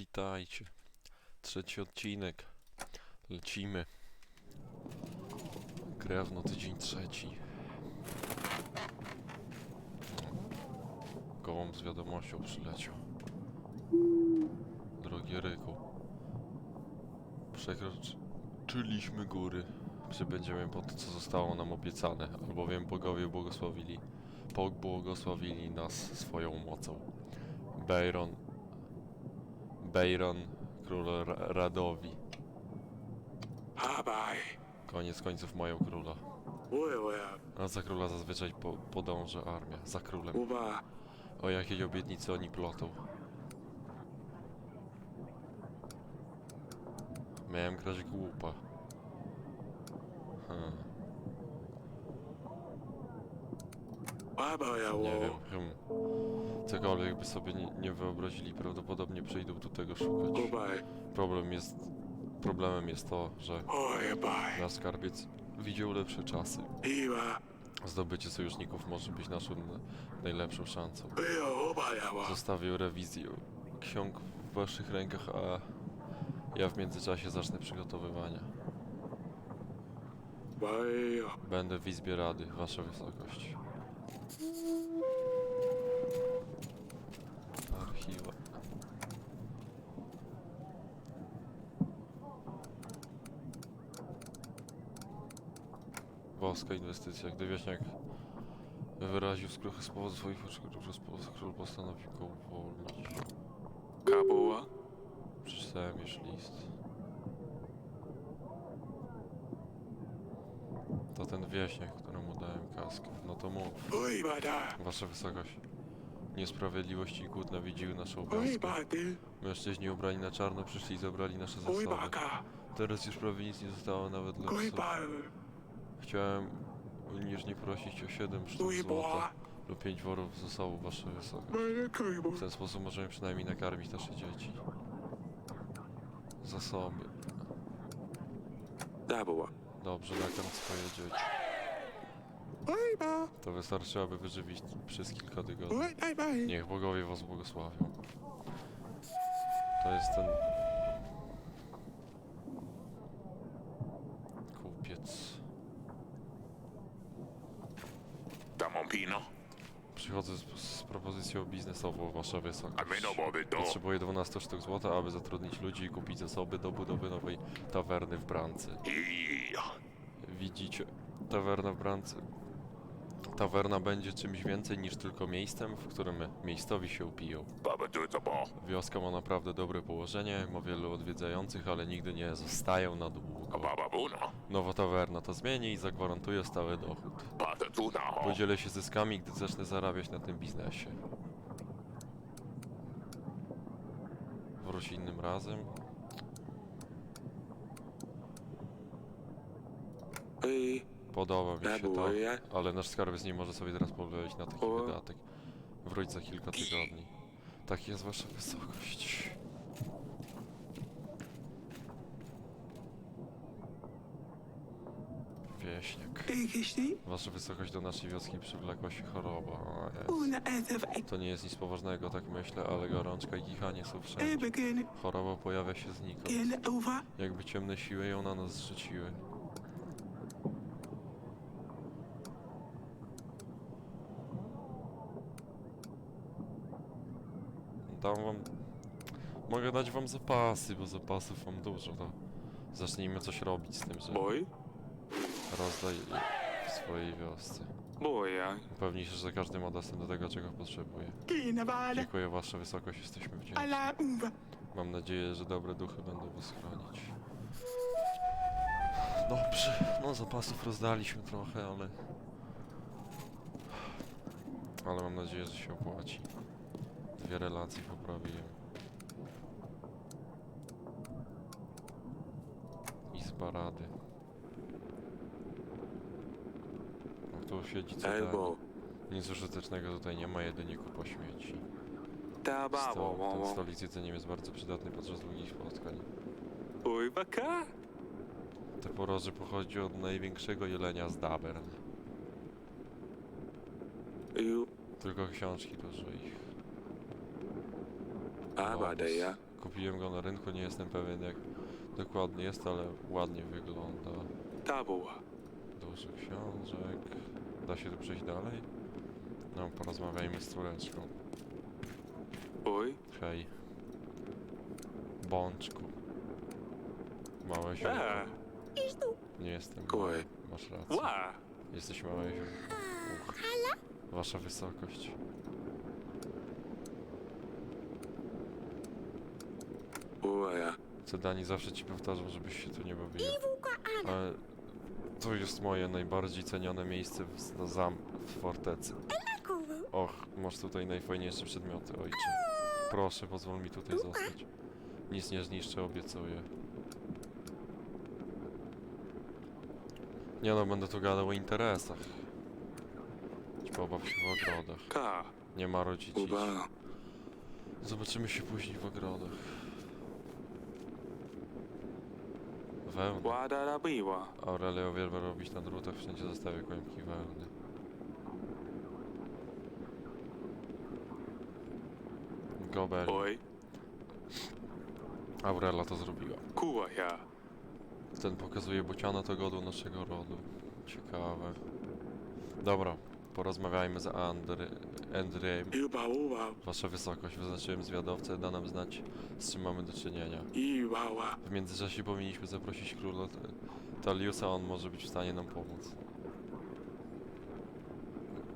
Witajcie. Trzeci odcinek. Lecimy. Krewno, tydzień trzeci. Gołąb z wiadomością przyleciał. Drogi Ryku. Przekroczyliśmy góry. Przybędziemy po to, co zostało nam obiecane, albowiem bogowie błogosławili, pobłogosławili nas swoją mocą. Bejron Bejron, król Ra Radowi. Koniec końców mają króla. A za króla zazwyczaj po podąża armia. Za królem. O jakiej obietnicy oni plotą. Miałem grać głupa. Hmm, nie wiem, hmm. Cokolwiek by sobie nie, nie wyobrazili, prawdopodobnie przyjdą tu tego szukać. Problem jest... Problemem jest to, że nasz skarbiec widział lepsze czasy. Zdobycie sojuszników może być naszą na- najlepszą szansą. Zostawię rewizję ksiąg w waszych rękach, a ja w międzyczasie zacznę przygotowywania. Będę w Izbie Rady, wasza wysokość. Archiwa. Boska inwestycja. Gdy wieśniak wyraził skruchy z powodu swoich uczynków, król postanowił go uwolnić. Kaboa. Przeczytałem już list. To ten wieśniak, któremu dałem kaskę. No to mów. Wasza wysokość. Niesprawiedliwość i głód nawiedziły naszą. Uibady. Mężczyźni ubrani na czarno przyszli i zabrali nasze zasoby. Teraz już prawie nic nie zostało nawet dla psów. Chciałem uniżnie prosić o 7 sztuk złota lub 5 worów zasobów, wasza wysokość. W ten sposób możemy przynajmniej nakarmić nasze dzieci. Zasoby. Daboa. Dobrze, nakarm swoje dzieci. To wystarczy, aby wyżywić przez kilka tygodni. Niech bogowie was błogosławią. To jest ten... Kupiec. Tamompino, Przychodzę z, z propozycją biznesową, almeno mowy do. Potrzebuję 12 sztuk złota, aby zatrudnić ludzi i kupić zasoby do budowy nowej tawerny w Brance. I Widzicie, tawerna w Brance. Tawerna będzie czymś więcej niż tylko miejscem, w którym miejscowi się upiją. Wioska ma naprawdę dobre położenie, ma wielu odwiedzających, ale nigdy nie zostają na długo. Baba buno. Nowa tawerna to zmieni i zagwarantuje stały dochód. Podzielę się zyskami, gdy zacznę zarabiać na tym biznesie. Wróć innym razem. Podoba mi się to, ale nasz skarbiec nie może sobie teraz pozwolić na taki wydatek. Wróć za kilka tygodni. Tak jest wasza wysokość. Wieśniak. Igisti. Wasza wysokość do naszej wioski przywlekła się choroba. O, jest. Una etaf. To nie jest nic poważnego, tak myślę, ale gorączka i kichanie są wszędzie. Choroba pojawia się znikąd. Jakby ciemne siły ją na nas zrzuciły. Dam wam... Mogę dać wam zapasy, bo zapasów mam dużo, to... Zacznijmy coś robić z tym, że Boy. Rozdaj w swojej wiosce. Boja. Upewnij się, że każdy ma dostęp do tego, czego potrzebuje. Dziękuję wasza wysokość, jesteśmy wdzięczni. Ala uwa. Mam nadzieję, że dobre duchy będą was chronić. Dobrze, no zapasów rozdaliśmy trochę, ale... Ale mam nadzieję, że się opłaci. Dwie relacje poprawiłem. Izba Rady. No tu siedzi co Elbow. Nic użytecznego tutaj nie ma, jedynie kupa śmieci. Sto, ten Momo. stolik z jedzeniem jest bardzo przydatny podczas długich spotkań. Uibaka. Te poroże pochodzi od największego jelenia z Dabern. Iu. Tylko książki dużo ich. Abadeya. kupiłem go na rynku, nie jestem pewien jak dokładnie jest, ale ładnie wygląda. Tabuła. Dużo książek. Da się tu przejść dalej? No, porozmawiajmy z córeczką. Oj. Hej. Bączku. Małe ziółko. A. Nie jestem mały. Masz rację. Ła. Jesteś małe ziółko. Uch. Wasza wysokość. Uja. Co Dani zawsze ci powtarzam, żebyś się tu nie bawił. Ale to jest moje najbardziej cenione miejsce w, na zam w fortecy. Och, masz tutaj najfajniejsze przedmioty, ojcze. Proszę, pozwól mi tutaj zostać. Nic nie zniszczę, obiecuję. Nie no, będę tu gadał o interesach. Idź Pobaw się w ogrodach. Nie ma rodzici. Zobaczymy się później w ogrodach. Wełna. Wada da biwa. Aurelia uwielbia robić na drutach, wszędzie zostawia kłębki wełny. Gobel. Oj. Aurela to zrobiła. Kuwa ja. Ten pokazuje bociana to godu naszego rodu. Ciekawe. Dobra, porozmawiajmy z Andry... Andrzejem. Uba uba. Wasza wysokość, wyznaczyłem zwiadowcę, da nam znać, z czym mamy do czynienia. W międzyczasie powinniśmy zaprosić króla T- Taliusa, on może być w stanie nam pomóc.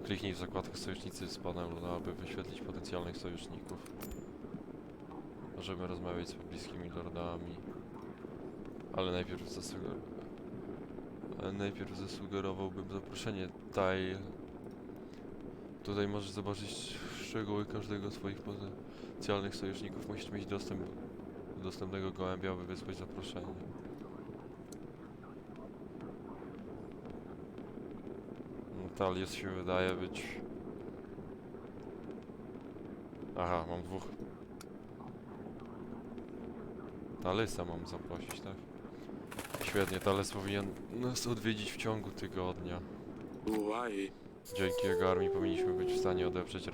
Kliknij w zakładkę sojusznicy z panelu, aby wyświetlić potencjalnych sojuszników. Możemy rozmawiać z pobliskimi lordami. Ale najpierw zasugerowałbym zaproszenie Taj. Tutaj możesz zobaczyć szczegóły każdego z twoich potencjalnych sojuszników. Musisz mieć dostęp do dostępnego gołębia, aby wysłać zaproszenie. No, Talius się wydaje być... Aha, mam dwóch. Talysa mam zaprosić, tak? Świetnie, Talys powinien nas odwiedzić w ciągu tygodnia. Uwaj. Dzięki jego armii powinniśmy być w stanie odeprzeć.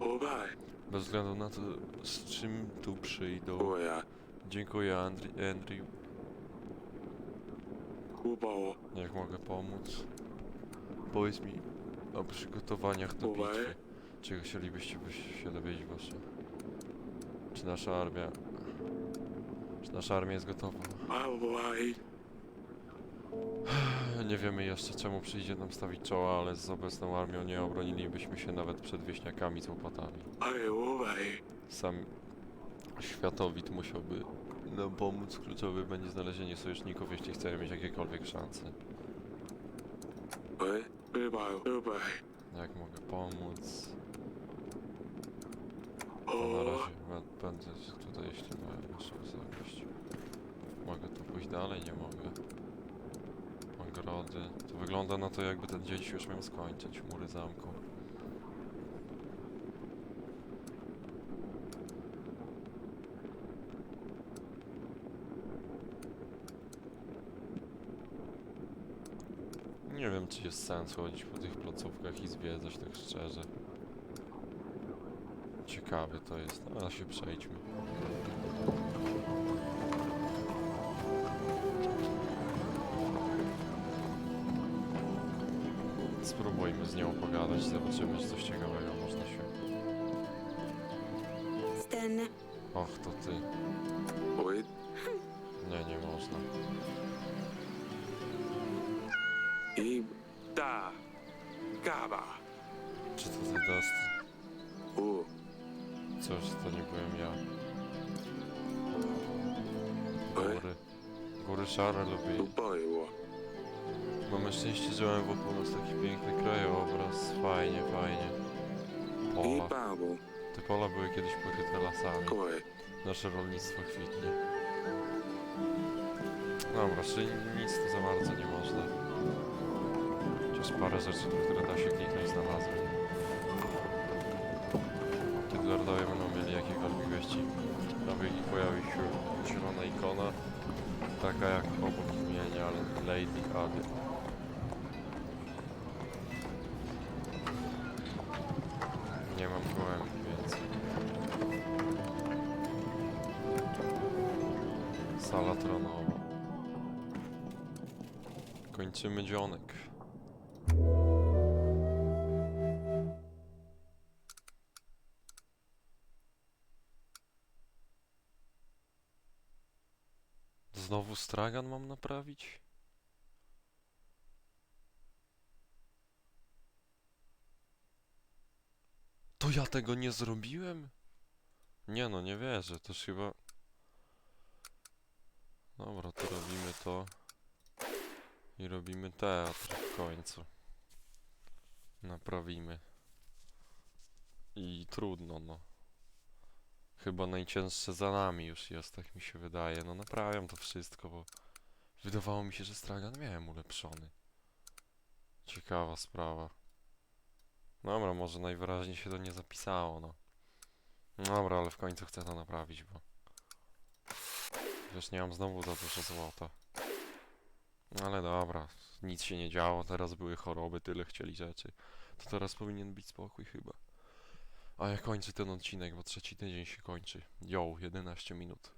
Ubaj. Bez względu na to, z czym tu przyjdą. Dziękuję, Andri Andrew. Jak mogę pomóc? Powiedz mi o przygotowaniach do bitwy. Czego chcielibyście byś się dowiedzieć wasze? Czy nasza armia... Czy nasza armia jest gotowa? Nie wiemy jeszcze czemu przyjdzie nam stawić czoła, ale z obecną armią nie obronilibyśmy się nawet przed wieśniakami z łopatami. Sam światowid musiałby nam pomóc. Kluczowy będzie znalezienie sojuszników, jeśli chcemy mieć jakiekolwiek szanse. Jak mogę pomóc? To na razie bę- będę tutaj, jeśli ma wasza wysokość. Mogę tu pójść dalej? Nie mogę. Ogrody. To wygląda na to, jakby ten dzień już miał skończyć. Mury zamku. Nie wiem, czy jest sens chodzić po tych placówkach i zwiedzać tak szczerze. Ciekawe to jest, ale się przejdźmy. Spróbujmy z nią pogadać, zobaczymy, czy coś ciekawego można się... Sten, Och, to ty. Oj. Nie, nie można. I. Da. Gaba. Czy to ty, Dusty? U. Cóż, to nie byłem ja. Góry. Góry szare lubię. Ubojło. Mamy szczęście, że mamy wokół nas taki piękny krajobraz. Fajnie, fajnie. I Pola. Te pola były kiedyś pokryte lasami. Nasze rolnictwo kwitnie. Dobra, czyli nic tu za bardzo nie można. Chociaż parę rzeczy, które da się kliknąć znalazłem. Kiedy lordowie będą mieli jakiekolwiek wieści, aby ich pojawi się zielona ikona, taka jak obok imienia Lady Ady. Kończymy dzionek. Znowu stragan mam naprawić? To ja tego nie zrobiłem? Nie no, nie wierzę, toż chyba... Dobra, to robimy to. I robimy teatr w końcu. Naprawimy. I trudno, no. Chyba najcięższe za nami już jest, tak mi się wydaje. No naprawiam to wszystko, bo wydawało mi się, że stragan miałem ulepszony. Ciekawa sprawa. Dobra, może najwyraźniej się to nie zapisało, no. Dobra, ale w końcu chcę to naprawić, bo... Wiesz, nie mam znowu za dużo złota. No ale dobra, nic się nie działo, teraz były choroby, tyle chcieli rzeczy. To teraz powinien być spokój chyba. A ja kończę ten odcinek, bo trzeci tydzień się kończy. Yo, 11 minut.